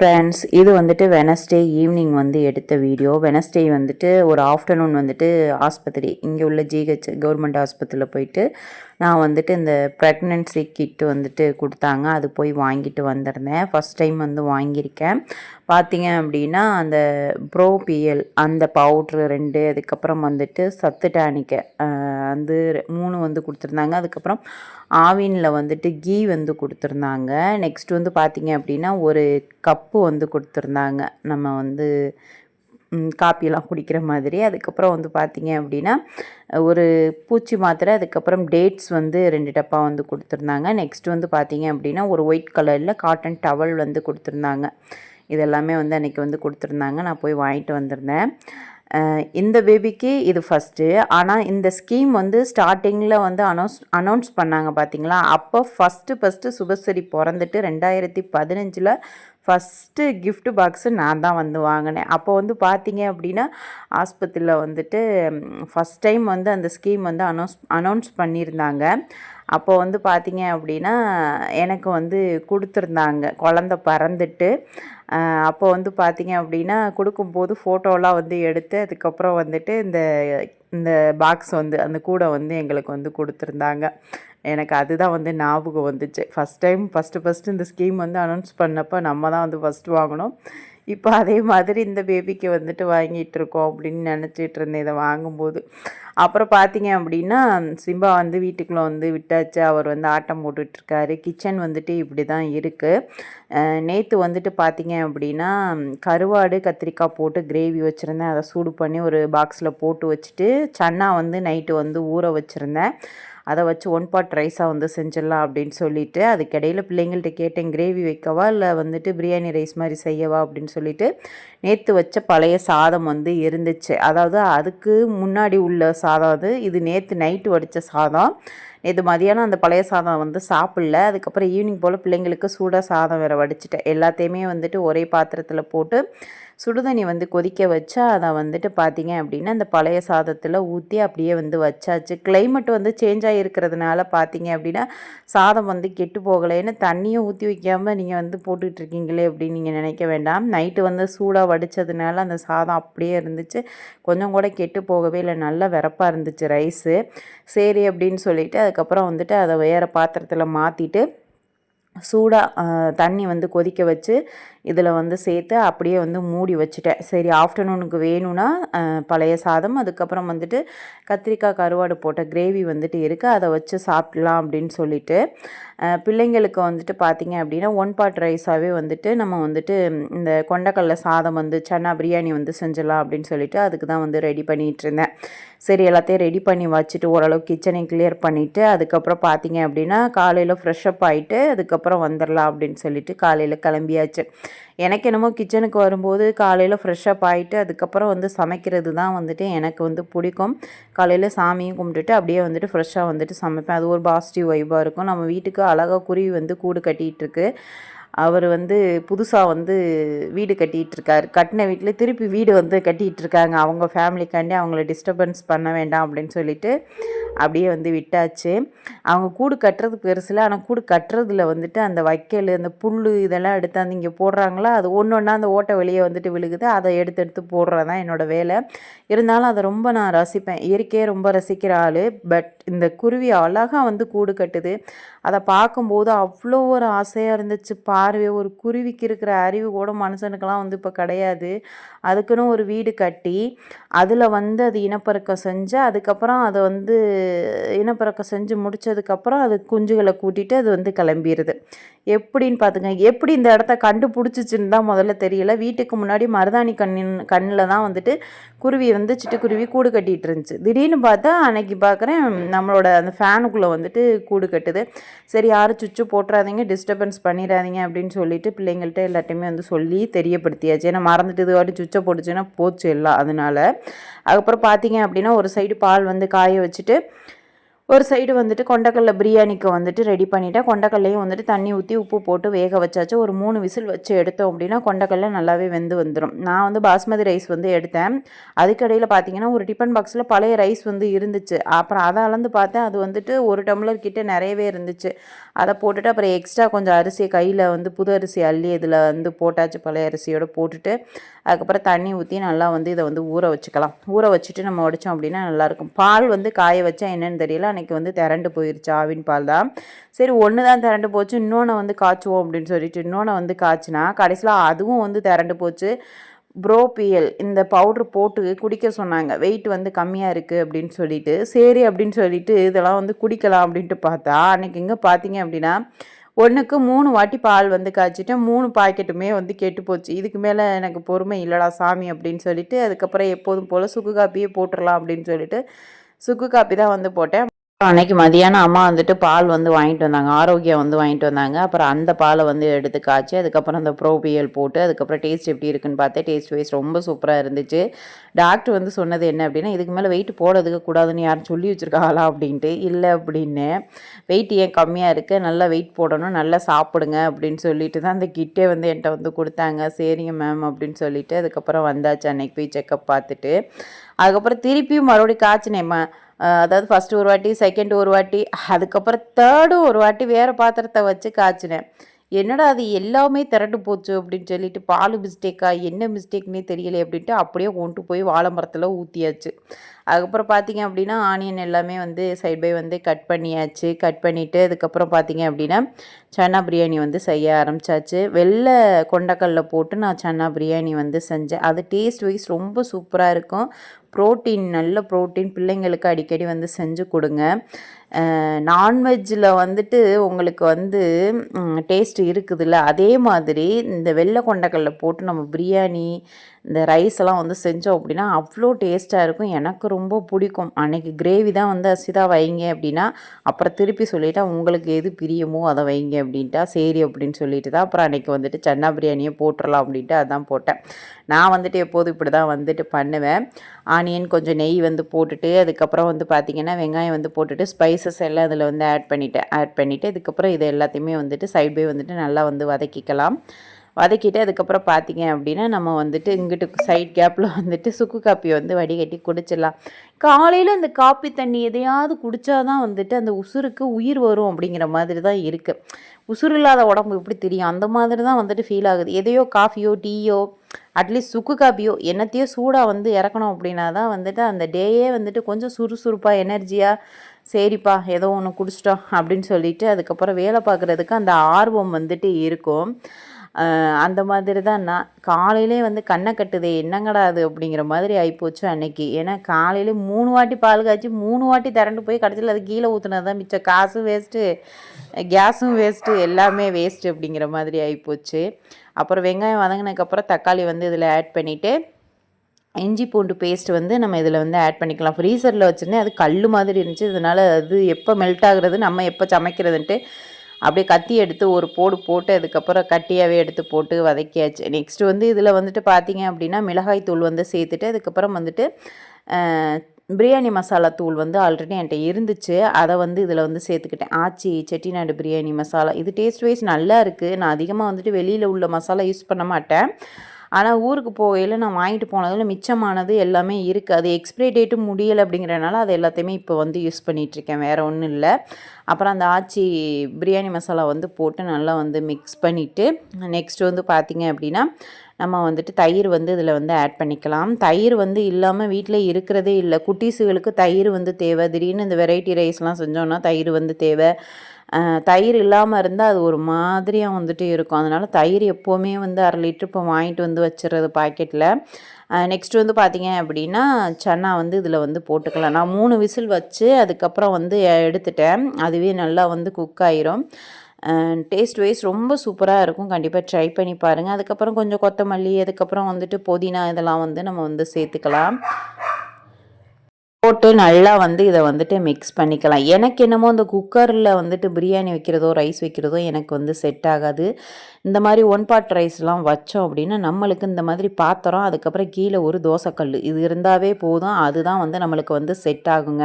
Friends இது வந்துட்டு Wednesday evening வந்து எடுத்த வீடியோ வெனஸ்டே வந்துட்டு ஒரு ஆஃப்டர்நூன் வந்துட்டு ஆஸ்பத்திரி இங்கே உள்ள ஜிஹெச் கவர்மெண்ட் ஆஸ்பத்திரியில் போயிட்டு நான் வந்துட்டு இந்த ப்ரெக்னென்சி கிட்டு வந்துட்டு கொடுத்தாங்க. அது போய் வாங்கிட்டு வந்திருந்தேன். ஃபஸ்ட் டைம் வந்து வாங்கியிருக்கேன். பார்த்தீங்க அப்படின்னா அந்த ப்ரோபிஎல் அந்த பவுட்ரு ரெண்டு அதுக்கப்புறம் வந்துட்டு சத்து டானிக்க வந்து மூணு வந்து கொடுத்துருந்தாங்க. அதுக்கப்புறம் ஆவினில் வந்துட்டு கீ வந்து கொடுத்துருந்தாங்க. நெக்ஸ்ட் வந்து பார்த்தீங்க அப்படின்னா ஒரு கப்பு வந்து கொடுத்துருந்தாங்க. நம்ம வந்து காப்பியெல்லாம் குடிக்கிற மாதிரி. அதுக்கப்புறம் வந்து பார்த்தீங்க அப்படின்னா ஒரு பூச்சி மாத்திரை அதுக்கப்புறம் டேட்ஸ் வந்து ரெண்டு டப்பா வந்து கொடுத்துருந்தாங்க. நெக்ஸ்ட் வந்து பார்த்தீங்க அப்படின்னா ஒரு ஒயிட் கலரில் காட்டன் டவல் வந்து கொடுத்துருந்தாங்க. இதெல்லாமே வந்து அன்றைக்கி வந்து கொடுத்துருந்தாங்க. நான் போய் வாங்கிட்டு வந்திருந்தேன். இந்த பேபிக்கு இது ஃபஸ்ட்டு ஆனால் இந்த ஸ்கீம் வந்து ஸ்டார்டிங்கில் வந்து அனௌன்ஸ் அனௌன்ஸ் பண்ணாங்க பார்த்தீங்களா அப்போ ஃபஸ்ட்டு ஃபஸ்ட்டு சுபஸ்ரீ பிறந்துட்டு ரெண்டாயிரத்தி பதினஞ்சில் ஃபஸ்ட்டு கிஃப்ட் பாக்ஸு நான் தான் வந்து வாங்கினேன். அப்போ வந்து பார்த்தீங்க அப்படின்னா ஆஸ்பத்திரியில் வந்துட்டு ஃபஸ்ட் டைம் வந்து அந்த ஸ்கீம் வந்து அனௌன்ஸ் அனௌன்ஸ் பண்ணியிருந்தாங்க. அப்போ வந்து பார்த்தீங்க அப்படின்னா எனக்கு வந்து கொடுத்துருந்தாங்க. குழந்த பறந்துட்டு அப்போ வந்து பார்த்தீங்க அப்படின்னா கொடுக்கும்போது ஃபோட்டோலாம் வந்து எடுத்து அதுக்கப்புறம் வந்துட்டு இந்த இந்த பாக்ஸ் வந்து அந்த கூடை வந்து எங்களுக்கு வந்து கொடுத்துருந்தாங்க. எனக்கு அதுதான் வந்து ஞாபகம் வந்துச்சு. ஃபஸ்ட் டைம் ஃபஸ்ட்டு ஃபஸ்ட்டு இந்த ஸ்கீம் வந்து அனௌன்ஸ் பண்ணப்போ நம்ம தான் வந்து ஃபஸ்ட்டு வாங்கினோம் இப்போ அதே மாதிரி இந்த பேபிக்கு வந்துட்டு வாங்கிட்டு இருக்கோம் அப்படின்னு நினச்சிட்டு இருந்தேன் இதை வாங்கும்போது. அப்புறம் பார்த்தீங்க அப்படின்னா சிம்பா வந்து வீட்டுக்குள்ளே வந்து விட்டாச்சு. அவர் வந்து ஆட்டம் போட்டுட்ருக்காரு. கிச்சன் வந்துட்டு இப்படி தான் இருக்குது நேற்று வந்துட்டு பார்த்தீங்க அப்படின்னா கருவாடு கத்திரிக்காய் போட்டு கிரேவி வச்சுருந்தேன். அதை சூடு பண்ணி ஒரு பாக்ஸில் போட்டு வச்சுட்டு சன்னா வந்து நைட்டு வந்து ஊற வச்சுருந்தேன். அதை வச்சு ஒன் பாட் ரைஸாக வந்து செஞ்சிடலாம் அப்படின்னு சொல்லிட்டு அதுக்கிடையில் பிள்ளைங்கள்ட்ட கேட்டேன் கிரேவி வைக்கவா? இல்லை வந்துட்டு பிரியாணி ரைஸ் மாதிரி செய்யவா? அப்படின்னு சொல்லிட்டு நேற்று வச்ச பழைய சாதம் வந்து இருந்துச்சு. அதாவது அதுக்கு முன்னாடி உள்ள சாதம் அது. இது நேற்று நைட்டு வடித்த சாதம். நேற்று மதியானம் அந்த பழைய சாதம் வந்து சாப்பிடல. அதுக்கப்புறம் ஈவினிங் போல் பிள்ளைங்களுக்கு சூடாக சாதம் வேறு வடிச்சிட்டேன். எல்லாத்தையுமே வந்துட்டு ஒரே பாத்திரத்தில் போட்டு சுடுதண்ணி வந்து கொதிக்க வச்சா அதை வந்துட்டு பார்த்தீங்க அப்படின்னா அந்த பழைய சாதத்தில் ஊற்றி அப்படியே வந்து வச்சாச்சு. கிளைமேட் வந்து சேஞ்ச் ஆகிருக்கிறதுனால பார்த்தீங்க அப்படின்னா சாதம் வந்து கெட்டு போகலைன்னு தண்ணியும் ஊற்றி வைக்காமல் நீங்கள் வந்து போட்டுக்கிட்டு இருக்கீங்களே அப்படின்னு நீங்கள் நினைக்க வேண்டாம். நைட்டு வந்து சூடாக வடித்ததுனால அந்த சாதம் அப்படியே இருந்துச்சு. கொஞ்சம் கூட கெட்டு போகவே இல்லை. நல்லா வெறப்பாக இருந்துச்சு ரைஸு சரி அப்படின்னு சொல்லிட்டு அதுக்கப்புறம் வந்துட்டு அதை வேறு பாத்திரத்தில் மாற்றிட்டு சூடாக தண்ணி வந்து கொதிக்க வச்சு இதில் வந்து சேர்த்து அப்படியே வந்து மூடி வச்சுட்டேன். சரி ஆஃப்டர்நூனுக்கு வேணும்னா பழைய சாதம் அதுக்கப்புறம் வந்துட்டு கத்திரிக்காய் கருவாடு போட்ட கிரேவி வந்துட்டு இருக்குது அதை வச்சு சாப்பிட்லாம் அப்படின்னு சொல்லிட்டு பிள்ளைங்களுக்கு வந்துட்டு பார்த்திங்க அப்படின்னா ஒன் பாட் ரைஸாகவே வந்துட்டு நம்ம வந்துட்டு இந்த கொண்டக்கடல சாதம் வந்து சன்னா பிரியாணி வந்து செஞ்சிடலாம் அப்படின்னு சொல்லிட்டு அதுக்கு தான் வந்து ரெடி பண்ணிகிட்டு இருந்தேன். சரி எல்லாத்தையும் ரெடி பண்ணி வச்சுட்டு ஓரளவு கிச்சனை கிளியர் பண்ணிவிட்டு அதுக்கப்புறம் பார்த்திங்க அப்படின்னா காலையில் ஃப்ரெஷ்அப் ஆகிட்டு அதுக்கப்புறம் வந்துடலாம் அப்படின்னு சொல்லிட்டு காலையில் கிளம்பியாச்சு. எனக்கு என்னமோ கிச்சனுக்கு வரும்போது காலையில் ஃப்ரெஷ்ஷப் ஆகிட்டு அதுக்கப்புறம் வந்து சமைக்கிறது தான் வந்துட்டு எனக்கு வந்து பிடிக்கும். காலையில் சாமியும் கும்பிட்டுட்டு அப்படியே வந்துட்டு ஃப்ரெஷ்ஷாக வந்துட்டு சமைப்பேன். அது ஒரு பாசிட்டிவ் வைபாக இருக்கும். நம்ம வீட்டுக்கு அழகாக குருவி வந்து கூடு கட்டிகிட்ருக்கு அவர் வந்து புதுசாக வந்து வீடு கட்டிகிட்டு இருக்கார் கட்டின வீட்டில் திருப்பி வீடு வந்து கட்டிகிட்டு இருக்காங்க அவங்க ஃபேமிலிக்காண்டி அவங்கள டிஸ்டர்பன்ஸ் பண்ண வேண்டாம் அப்படின்னு சொல்லிட்டு அப்படியே வந்து விட்டாச்சு. அவங்க கூடு கட்டுறது பெருசில் ஆனால் கூடு கட்டுறதுல வந்துட்டு அந்த வைக்கல் அந்த புல் இதெல்லாம் எடுத்து அந்த இங்கே போடுறாங்களா? அது ஒன்று ஒன்றா அந்த ஓட்டை வெளியே வந்துட்டு விழுகுது. அதை எடுத்து எடுத்து போடுறது தான் என்னோடய வேலை. இருந்தாலும் அதை ரொம்ப நான் ரசிப்பேன். இயற்கையை ரொம்ப ரசிக்கிற ஆள். பட் இந்த குருவி அழகாக வந்து கூடு கட்டுது. அதை பார்க்கும்போது அவ்வளோ ஒரு ஆசையாக இருந்துச்சு பா பார்வை ஒரு குருவிக்கு இருக்கிற அறிவு கூட மனுஷனுக்கெல்லாம் வந்து இப்போ கிடையாது. அதுக்குன்னு ஒரு வீடு கட்டி அதில் வந்து அது இனப்பெருக்கம் செஞ்சு அதுக்கப்புறம் அதை வந்து இனப்பெருக்கம் செஞ்சு முடிச்சதுக்கப்புறம் அது குஞ்சுகளை கூட்டிட்டு அது வந்து கிளம்பிடுது எப்படின்னு பார்த்துங்க எப்படி இந்த இடத்த கண்டுபிடிச்சிச்சின்னு தான் முதல்ல தெரியல. வீட்டுக்கு முன்னாடி மருதாணி கண்ணின் கண்ணில் தான் வந்துட்டு குருவி வந்து சிட்டுக்குருவி கூடு கட்டிட்டு இருந்துச்சு திடீர்னு பார்த்தா அன்னைக்கு பார்க்குறேன் நம்மளோட அந்த ஃபேனுக்குள்ளே வந்துட்டு கூடு கட்டுது. சரி யாரும் சுவிட்சு போட்டுறாதீங்க டிஸ்டர்பன்ஸ் பண்ணிடாதீங்க அப்படின்னு சொல்லிட்டு பிள்ளைங்கள்ட்ட எல்லாத்தையுமே வந்து சொல்லி தெரியப்படுத்தியாச்சு. ஏன்னா மறந்துட்டு இது வாட்டி சுவிட்சை போட்டுச்சுன்னா போச்சு எல்லாம் அதனால. அதுக்கப்புறம் பார்த்தீங்க அப்படின்னா ஒரு சைடு பால் வந்து காய வச்சுட்டு ஒரு சைடு வந்துட்டு கொண்டக்கடலை பிரியாணிக்கு வந்துட்டு ரெடி பண்ணிவிட்டேன் கொண்டக்கல்லையும் வந்துட்டு தண்ணி ஊற்றி உப்பு போட்டு வேக வச்சாச்சு. ஒரு மூணு விசில் வச்சு எடுத்தோம் அப்படின்னா கொண்டக்கடலை நல்லாவே வெந்து வந்துடும் நான் வந்து பாஸ்மதி ரைஸ் வந்து எடுத்தேன். அதுக்கடையில் பார்த்தீங்கன்னா ஒரு டிஃபன் பாக்ஸில் பழைய ரைஸ் வந்து இருந்துச்சு. அப்புறம் அதை அளந்து பார்த்தேன். அது வந்துட்டு ஒரு டம்ளர் கிட்ட நிறையவே இருந்துச்சு. அதை போட்டுட்டு அப்புறம் எக்ஸ்ட்ரா கொஞ்சம் அரிசியை கையில் வந்து புது அரிசி அள்ளி இதில் வந்து போட்டாச்சு. பழைய அரிசியோடு போட்டுட்டு அதுக்கப்புறம் தண்ணி ஊற்றி நல்லா வந்து இதை வந்து ஊற வச்சுக்கலாம். ஊற வச்சுட்டு நம்ம உடைச்சோம் அப்படின்னா நல்லாயிருக்கும் பால் வந்து காய வச்சா என்னென்னு தெரியல. எனக்கு வந்து திரண்டு போயிருச்சு ஆவின் பால் தான். சரி ஒன்று தான் திரண்டு போச்சு இன்னொன்று வந்து காய்ச்சுவோம் அப்படின்னு சொல்லிட்டு இன்னொன்று வந்து காய்ச்சினா கடைசியில் அதுவும் வந்து திரண்டு போச்சு. ப்ரோபியல் இந்த பவுட்ரு போட்டு குடிக்க சொன்னாங்க. வெயிட் வந்து கம்மியாக இருக்குது அப்படின்னு சொல்லிட்டு. சரி அப்படின்னு சொல்லிட்டு இதெல்லாம் வந்து குடிக்கலாம் அப்படின்ட்டு பார்த்தா அன்றைக்கி இங்கே பார்த்தீங்க அப்படின்னா ஒன்றுக்கு மூணு வாட்டி பால் வந்து காய்ச்சிட்டேன். மூணு பாக்கெட்டுமே வந்து கெட்டு போச்சு. இதுக்கு மேலே எனக்கு பொறுமை இல்லைடா சாமி அப்படின்னு சொல்லிட்டு அதுக்கப்புறம் எப்போதும் போல் சுக்கு காப்பியே போட்டுடலாம் அப்படின்னு சொல்லிட்டு சுக்கு காப்பி தான் வந்து போட்டேன். அன்னைக்கு மதியானம் அம்மா வந்துட்டு பால் வந்து வாங்கிட்டு வந்தாங்க. ஆரோக்கியம் வந்து வாங்கிட்டு வந்தாங்க. அப்புறம் அந்த பாலை வந்து எடுத்து காய்ச்சி அதுக்கப்புறம் அந்த ப்ரோபியல் போட்டு அதுக்கப்புறம் டேஸ்ட் எப்படி இருக்குன்னு பார்த்தேன். டேஸ்ட் வைஸ் ரொம்ப சூப்பராக இருந்துச்சு. டாக்டர் வந்து சொன்னது என்ன அப்படின்னா இதுக்கு மேலே வெயிட் போடுறதுக்கு கூடாதுன்னு யாரும் சொல்லி வச்சுருக்காங்களா? அப்படின்ட்டு. இல்லை அப்படின்னு. வெயிட் ஏன் கம்மியாக இருக்குது நல்லா வெயிட் போடணும். நல்லா சாப்பிடுங்க அப்படின்னு சொல்லிட்டு தான் அந்த கிட்டே வந்து என்கிட்ட வந்து கொடுத்தாங்க. சரிங்க மேம் அப்படின்னு சொல்லிட்டு அதுக்கப்புறம் வந்தாச்சு. அன்னைக்கு போய் செக்கப் பார்த்துட்டு. அதுக்கப்புறம் திருப்பியும் மறுபடியும் காய்ச்சினேம்மா அதாவது ஃபஸ்ட்டு ஒரு வாட்டி செகண்ட் ஒரு வாட்டி அதுக்கப்புறம் தேர்டு ஒரு வாட்டி வேறு பாத்திரத்தை வச்சு காய்ச்சினேன். என்னடா அது எல்லாமே திரண்டு போச்சு அப்படின்னு சொல்லிட்டு பால் மிஸ்டேக்கா என்ன மிஸ்டேக்னே தெரியல அப்படின்ட்டு அப்படியே கொண்டு போய் வாழை மரத்தில் ஊற்றியாச்சு அதுக்கப்புறம் பார்த்தீங்க அப்படின்னா ஆனியன் எல்லாமே வந்து சைட் பை வந்து கட் பண்ணியாச்சு. கட் பண்ணிவிட்டு அதுக்கப்புறம் பார்த்தீங்க அப்படின்னா சன்னா பிரியாணி வந்து செய்ய ஆரம்பித்தாச்சு வெள்ளை கொண்டக்கல்ல போட்டு நான் சன்னா பிரியாணி வந்து செஞ்சேன். அது டேஸ்ட் வைஸ் ரொம்ப சூப்பராக இருக்கும். ப்ரோட்டீன் நல்ல ப்ரோட்டீன் பிள்ளைங்களுக்கு அடிக்கடி வந்து செஞ்சு கொடுங்க. நான்வெஜ்ஜில் வந்துட்டு உங்களுக்கு வந்து டேஸ்ட் இருக்குதுல்ல அதே மாதிரி இந்த வெள்ளை கொண்டக்கல்ல போட்டு நம்ம பிரியாணி இந்த ரைஸ் எல்லாம் வந்து செஞ்சோம் அப்படின்னா அவ்வளோ டேஸ்ட்டாக இருக்கும். எனக்கு ரொம்ப பிடிக்கும். அன்றைக்கி கிரேவி தான் வந்து அசிதா வைங்க அப்படின்னா அப்புறம் திருப்பி சொல்லிவிட்டா உங்களுக்கு எது பிரியமோ அதை வைங்க அப்படின்ட்டா. சரி அப்படின்னு சொல்லிட்டு தான் அப்புறம் அன்றைக்கி வந்துட்டு சன்னா பிரியாணியை போட்டுடலாம் அப்படின்ட்டு அதான் போட்டேன். நான் வந்துட்டு எப்போதும் இப்படி தான் வந்துட்டு பண்ணுவேன். ஆனியன் கொஞ்சம் நெய் வந்து போட்டுட்டு அதுக்கப்புறம் வந்து பார்த்திங்கன்னா வெங்காயம் வந்து போட்டுட்டு ஸ்பைசஸ் எல்லாம் அதில் வந்து ஆட் பண்ணிவிட்டேன் ஆட் பண்ணிவிட்டு இதுக்கப்புறம் இது எல்லாத்தையுமே வந்துட்டு சைட் பை வந்துட்டு நல்லா வந்து வதக்கிக்கலாம். வதக்கிட்டு அதுக்கப்புறம் பார்த்தீங்க அப்படின்னா நம்ம வந்துட்டு இங்கிட்டு சைட் கேப்பில் வந்துட்டு சுக்கு காப்பி வந்து வடிகட்டி குடிச்சிடலாம். காலையில் அந்த காப்பி தண்ணி எதையாவது குடித்தா தான் வந்துட்டு அந்த உசுருக்கு உயிர் வரும் அப்படிங்கிற மாதிரி தான் இருக்குது உசுறு இல்லாத உடம்பு எப்படி தெரியும்? அந்த மாதிரி தான் வந்துட்டு ஃபீல் ஆகுது. எதையோ காஃபியோ டீயோ அட்லீஸ்ட் சுக்கு காப்பியோ என்னத்தையோ சூடாக வந்து இறக்கணும் அப்படின்னா தான் வந்துட்டு அந்த டேயே வந்துட்டு கொஞ்சம் சுறுசுறுப்பாக எனர்ஜியாக சரிப்பா ஏதோ ஒன்று குடிச்சிட்டோம் அப்படின்னு சொல்லிட்டு அதுக்கப்புறம் வேலை பார்க்குறதுக்கு அந்த ஆர்வம் வந்துட்டு இருக்கும். அந்த மாதிரி தான் நான் காலையிலே வந்து கண்ணை கட்டுதே என்னங்கடா அது அப்படிங்கிற மாதிரி ஆகிப்போச்சு அன்னைக்கு. ஏன்னா காலையிலே மூணு வாட்டி பால் காய்ச்சி மூணு வாட்டி திரண்டு போய் கடைசியில் அது கீழே ஊற்றுனது தான் மிச்சம் காசும் வேஸ்ட்டு கேஸும் வேஸ்ட்டு எல்லாமே வேஸ்ட்டு அப்படிங்கிற மாதிரி ஆகிப்போச்சு அப்புறம் வெங்காயம் வதங்கினதுக்கப்புறம் தக்காளி வந்து இதில் ஆட் பண்ணிவிட்டு இஞ்சி பூண்டு பேஸ்ட் வந்து நம்ம இதில் வந்து ஆட் பண்ணிக்கலாம். ஃப்ரீசரில் வச்சுருந்தேன் அது கல் மாதிரி இருந்துச்சு. இதனால் அது எப்போ மெல்ட் ஆகுறது நம்ம எப்போ சமைக்கிறதுன்ட்டு அப்படியே கத்தி எடுத்து ஒரு போடு போட்டு அதுக்கப்புறம் கட்டியாகவே எடுத்து போட்டு வதக்கியாச்சு. நெக்ஸ்ட்டு வந்து இதில் வந்துட்டு பார்த்தீங்க அப்படின்னா மிளகாய் தூள் வந்து சேர்த்துட்டு அதுக்கப்புறம் வந்துட்டு பிரியாணி மசாலா தூள் வந்து ஆல்ரெடி என்கிட்ட இருந்துச்சு. அதை வந்து இதில் வந்து சேர்த்துக்கிட்டேன். ஆச்சி செட்டிநாடு பிரியாணி மசாலா. இது டேஸ்ட் வைஸ் நல்லா இருக்குது நான் அதிகமாக வந்துட்டு வெளியில் உள்ள மசாலா யூஸ் பண்ண மாட்டேன். ஆனால் ஊருக்கு போகையில் நான் வாங்கிட்டு போனதில் மிச்சமானது எல்லாமே இருக்குது அது எக்ஸ்பிரி டேட்டும் முடியலை அப்படிங்கிறனால அது எல்லாத்தையுமே இப்போ வந்து யூஸ் பண்ணிகிட்ருக்கேன் வேறு ஒன்றும் இல்லை. அப்புறம் அந்த ஆச்சி பிரியாணி மசாலா வந்து போட்டு நல்லா வந்து மிக்ஸ் பண்ணிவிட்டு நெக்ஸ்ட் வந்து பார்த்திங்க அப்படின்னா நம்ம வந்துட்டு தயிர் வந்து இதில் வந்து ஆட் பண்ணிக்கலாம். தயிர் வந்து இல்லாமல் வீட்டில் இருக்கிறதே இல்லை. குட்டீஸுகளுக்கு தயிர் வந்து தேவை. திடீர்னு இந்த வெரைட்டி ரைஸ்லாம் செஞ்சோன்னா தயிர் வந்து தேவை. தயிர் இல்லாமல் இருந்தால் அது ஒரு மாதிரியாக வந்துட்டு இருக்கும். அதனால் தயிர் எப்போவுமே வந்து அரை லிட்ரு இப்போ வாங்கிட்டு வந்து வச்சுருது பாக்கெட்டில் நெக்ஸ்ட் வந்து பார்த்திங்க அப்படின்னா சன்னா வந்து இதில் வந்து போட்டுக்கலாம். நான் மூணு விசில் வச்சு அதுக்கப்புறம் வந்து எடுத்துட்டேன். அதுவே நல்லா வந்து குக் ஆயிரும். டேஸ்ட் வைஸ் ரொம்ப சூப்பராக இருக்கும். கண்டிப்பாக ட்ரை பண்ணி பாருங்கள் அதுக்கப்புறம் கொஞ்சம் கொத்தமல்லி அதுக்கப்புறம் வந்துட்டு புதினா இதெல்லாம் வந்து நம்ம வந்து சேர்த்துக்கலாம். போட்டு நல்லா வந்து இதை வந்துட்டு மிக்ஸ் பண்ணிக்கலாம். எனக்கு என்னமோ இந்த குக்கரில் வந்துட்டு பிரியாணி வைக்கிறதோ ரைஸ் வைக்கிறதோ எனக்கு வந்து செட் ஆகாது. இந்த மாதிரி ஒன் பாட் ரைஸ்லாம் வச்சோம் அப்படின்னா நம்மளுக்கு இந்த மாதிரி பாத்திரம் அதுக்கப்புறம் கீழே ஒரு தோசைக்கல். இது இருந்தாவே போதும். அதுதான் வந்து நம்மளுக்கு வந்து செட் ஆகுங்க.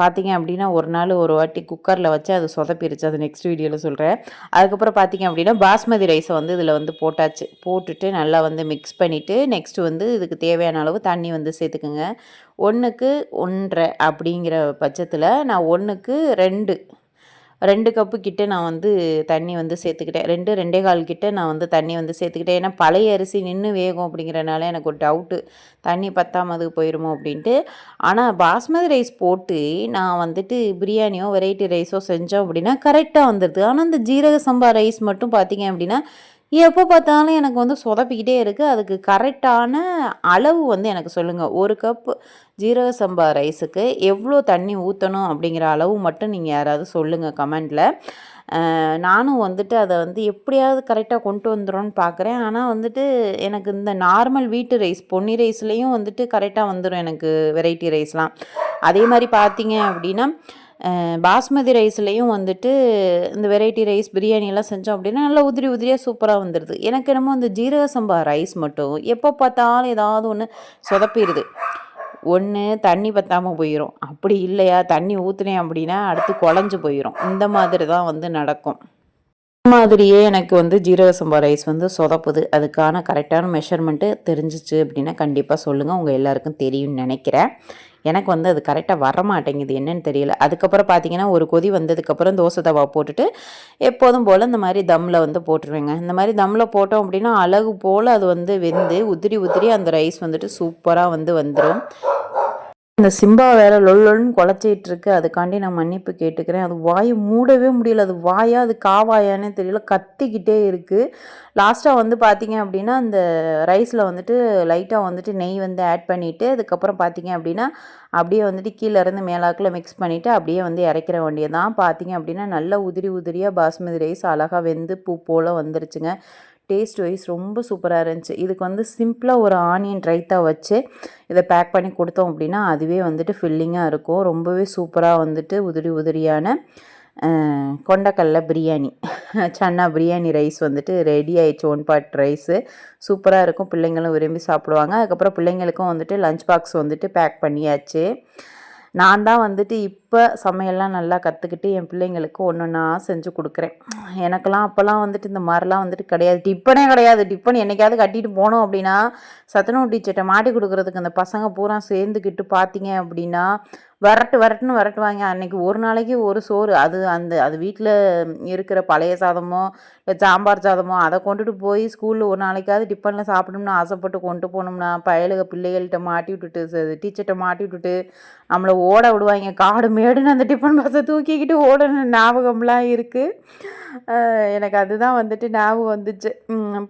பார்த்தீங்க அப்படின்னா ஒரு நாள் ஒரு வாட்டி குக்கரில் வச்சு அது சொதப்பிருச்சு. அது நெக்ஸ்ட் வீடியோவில் சொல்கிறேன் அதுக்கப்புறம் பார்த்தீங்க அப்படின்னா பாஸ்மதி ரைஸை வந்து இதில் வந்து போட்டாச்சு. போட்டுட்டு நல்லா வந்து மிக்ஸ் பண்ணிவிட்டு நெக்ஸ்ட்டு வந்து இதுக்கு தேவையான அளவு தண்ணி வந்து சேர்த்துக்குங்க. ஒன்றுக்கு ஒன்றரை அப்படிங்கிற பட்சத்தில் நான் ஒன்றுக்கு ரெண்டு ரெண்டு கப்பு கிட்ட நான் வந்து தண்ணி வந்து சேர்த்துக்கிட்டேன். ரெண்டு ரெண்டே கால் கிட்ட நான் வந்து தண்ணி வந்து சேர்த்துக்கிட்டேன். ஏன்னா பழைய அரிசி நின்று வேகும் அப்படிங்கிறனால எனக்கு ஒரு டவுட்டு தண்ணி பத்தாமது போயிடுமோ அப்படின்ட்டு. ஆனால் பாஸ்மதி ரைஸ் போட்டு நான் வந்துட்டு பிரியாணியோ வெரைட்டி ரைஸோ செஞ்சோம் அப்படின்னா கரெக்டாக வந்துடுது ஆனால் இந்த ஜீரக சம்பா ரைஸ் மட்டும் பார்த்தீங்க அப்படின்னா எப்போ பார்த்தாலும் எனக்கு வந்து சொதப்பிக்கிட்டே இருக்குது அதுக்கு கரெக்டான அளவு வந்து எனக்கு சொல்லுங்கள் ஒரு கப்பு ஜீரக சம்பா ரைஸுக்கு எவ்வளோ தண்ணி ஊற்றணும் அப்படிங்கிற அளவு மட்டும் நீங்கள் யாராவது சொல்லுங்கள் கமெண்டில். நானும் வந்துட்டு அதை வந்து எப்படியாவது கரெக்டாக கொண்டு வந்துடும்னு பார்க்குறேன். ஆனால் வந்துட்டு எனக்கு இந்த நார்மல் வீட்டு ரைஸ் பொன்னி ரைஸ்லேயும் வந்துட்டு கரெக்டாக வந்துடும் எனக்கு வெரைட்டி ரைஸ்லாம். அதே மாதிரி பார்த்தீங்க அப்படின்னா பாஸ்மதி ரைஸ்லேயும் வந்துட்டு இந்த வெரைட்டி ரைஸ் பிரியாணியெல்லாம் செஞ்சோம் அப்படின்னா நல்லா உதிரி உதிரியாக சூப்பராக வந்துடுது எனக்கு என்னமோ அந்த ஜீரக சம்பா ரைஸ் மட்டும் எப்போ பார்த்தாலும் ஏதாவது ஒன்று சொதப்பிடுது. ஒன்று தண்ணி பற்றாமல் போயிடும் அப்படி இல்லையா? தண்ணி ஊற்றுனேன் அப்படின்னா அடுத்து குழஞ்சி போயிடும் இந்த மாதிரி தான் வந்து நடக்கும். மாதிரியே எனக்கு வந்து ஜீரக சம்பா ரைஸ் வந்து சொதப்புது. அதுக்கான கரெக்டான மெஷர்மெண்ட்டு தெரிஞ்சிச்சு அப்படின்னா கண்டிப்பாக சொல்லுங்கள் உங்கள் எல்லாருக்கும் தெரியும்னு நினைக்கிறேன். எனக்கு வந்து அது கரெக்டாக வர மாட்டேங்குது என்னன்னு தெரியல. அதுக்கப்புறம் பார்த்தீங்கன்னா ஒரு கொதி வந்ததுக்கப்புறம் தோசை தவா போட்டுட்டு எப்போதும் போல் இந்த மாதிரி தம்மில் வந்து போட்டுருவேங்க. இந்த மாதிரி தம்மில் போட்டோம் அப்படின்னா அழகு போல் அது வந்து வெந்து உதிரி உதிரி அந்த ரைஸ் வந்துட்டு சூப்பராக வந்து வந்துடும் இந்த சிம்பா வேற லொல்லொன்னு குழச்சிட்டு இருக்கு அதுக்காண்டி நான் மன்னிப்பு கேட்டுக்கிறேன். அது வாயை மூடவே முடியல. அது வாயா அது காவாயானே தெரியல. கத்திக்கிட்டே இருக்குது லாஸ்ட்டாக வந்து பார்த்தீங்க அப்படின்னா அந்த ரைஸில் வந்துட்டு லைட்டாக வந்துட்டு நெய் வந்து ஆட் பண்ணிவிட்டு அதுக்கப்புறம் பார்த்தீங்க அப்படின்னா அப்படியே வந்துட்டு கீழே இருந்து மேலாக்கில் மிக்ஸ் பண்ணிவிட்டு அப்படியே வந்து இறக்கிற வேண்டியதான் பார்த்தீங்க அப்படின்னா நல்ல உதிரி உதிரியாக பாஸ்மதி ரைஸ் அழகாக வெந்து பூ போல் வந்துருச்சுங்க. டேஸ்ட் வைஸ் ரொம்ப சூப்பராக இருந்துச்சு. இதுக்கு வந்து சிம்பிளாக ஒரு ஆனியன் ரைத்தா வச்சு இதை பேக் பண்ணி கொடுத்தோம் அப்படின்னா அதுவே வந்துட்டு ஃபில்லிங்காக இருக்கும். ரொம்பவே சூப்பராக வந்துட்டு உதிரி உதிரியான கொண்டக்கடல பிரியாணி. சன்னா பிரியாணி ரைஸ் வந்துட்டு ரெடி ஆயிடுச்சு. ஒன் பாட் ரைஸு சூப்பராக இருக்கும். பிள்ளைங்களும் விரும்பி சாப்பிடுவாங்க. அதுக்கப்புறம் பிள்ளைங்களுக்கும் வந்துட்டு லஞ்ச் பாக்ஸ் வந்துட்டு பேக் பண்ணியாச்சு. நான் தான் வந்துட்டு இப் இப்போ சமையல்லாம் நல்லா கற்றுக்கிட்டு என் பிள்ளைங்களுக்கு ஒன்று நான் செஞ்சு கொடுக்குறேன். எனக்கெல்லாம் அப்போல்லாம் வந்துட்டு இந்த மாதிரிலாம் வந்துட்டு கிடையாது. டிப்பனே கிடையாது. டிப்பன் என்னைக்காவது கட்டிட்டு போனோம் அப்படின்னா சத்துணவு டீச்சர்கிட்ட மாட்டி கொடுக்குறதுக்கு அந்த பசங்க பூரா சேர்ந்துக்கிட்டு பார்த்தீங்க அப்படின்னா வரட்டு வரட்டுன்னு வரட்டுவாங்க. அன்னைக்கு ஒரு நாளைக்கு ஒரு சோறு. அது அந்த அது வீட்டில் இருக்கிற பழைய சாதமோ இல்லை சாம்பார் சாதமோ அதை கொண்டுட்டு போய் ஸ்கூலில் ஒரு நாளைக்காவது டிஃபனில் சாப்பிடணும்னு ஆசைப்பட்டு கொண்டு போனோம்னா பயலுக பிள்ளைகள்கிட்ட மாட்டி விட்டுட்டு டீச்சர்கிட்ட மாட்டி விட்டுட்டு நம்மளை ஓட விடுவாங்க. காடு மேடுன்னு அந்த டிஃபன் பாக்ஸை தூக்கிக்கிட்டு ஓடணும் ஞாபகம்லாம் இருக்குது எனக்கு அதுதான் வந்துட்டு ஞாபகம் வந்துச்சு.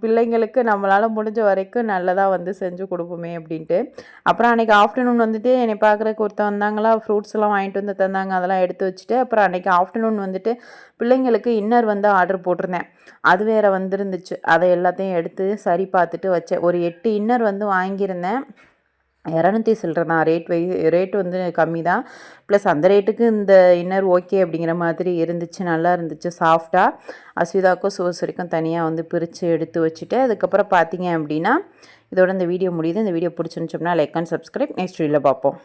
பிள்ளைங்களுக்கு நம்மளால் முடிஞ்ச வரைக்கும் நல்லதாக வந்து செஞ்சு கொடுப்போமே அப்படின்ட்டு. அப்புறம் அன்றைக்கி ஆஃப்டர்நூன் வந்துட்டு என்னை பார்க்குறக்கு ஒருத்தன் வந்தாங்களா ஃப்ரூட்ஸ்லாம் வாங்கிட்டு வந்து தந்தாங்க அதெல்லாம் எடுத்து வச்சுட்டு. அப்புறம் அன்றைக்கி ஆஃப்டர்நூன் வந்துட்டு பிள்ளைங்களுக்கு இன்னர் வந்து ஆர்டர் போட்டிருந்தேன். அது வேறு வந்துருந்துச்சு. அதை எல்லாத்தையும் எடுத்து சரி பார்த்துட்டு வச்சேன். ஒரு எட்டு இன்னர் வந்து வாங்கியிருந்தேன். இரநூத்தி சில்லற தான் ரேட் வை ரேட் வந்து கம்மி தான் ப்ளஸ் அந்த ரேட்டுக்கு இந்த இன்னர் ஓகே அப்படிங்கிற மாதிரி இருந்துச்சு நல்லா இருந்துச்சு சாஃப்டாக அஸ்விதாக்கும் சோசரிக்கும் தனியாக வந்து பிரித்து எடுத்து வச்சுட்டு அதுக்கப்புறம் பார்த்தீங்க அப்படின்னா இதோட இந்த வீடியோ முடியுது. இந்த வீடியோ பிடிச்சிருந்துச்சோம்னா லைக் அண்ட் சப்ஸ்கிரைப் நெக்ஸ்ட் வீடியோவில் பார்ப்போம்.